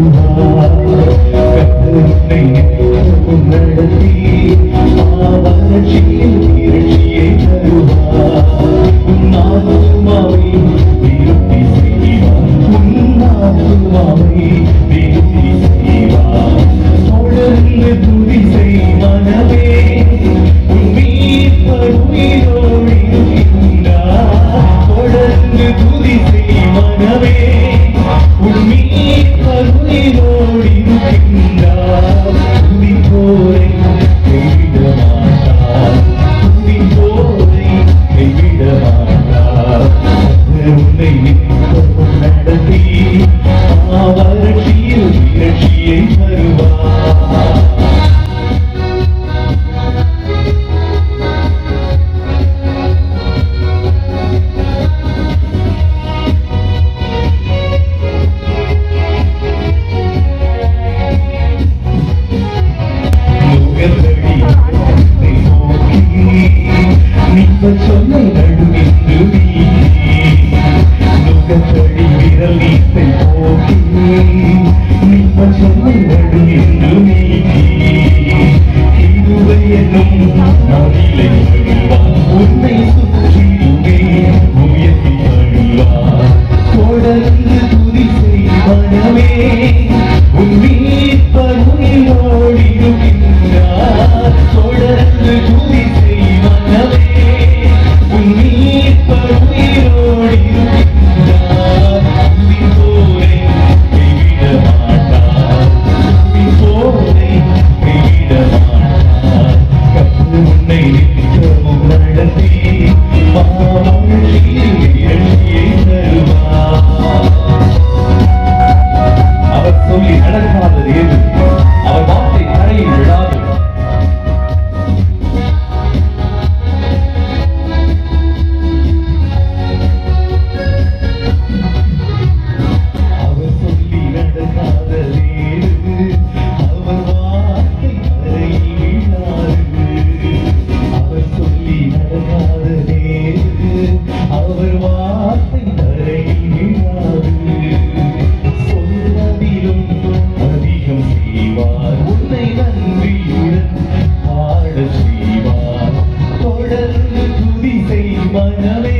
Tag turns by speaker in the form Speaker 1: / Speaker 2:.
Speaker 1: Oh, oh, oh, oh, You. உன்னை நன்றியுடன் பாட செய்வார். தொடர்ந்து துதி செய் மனமே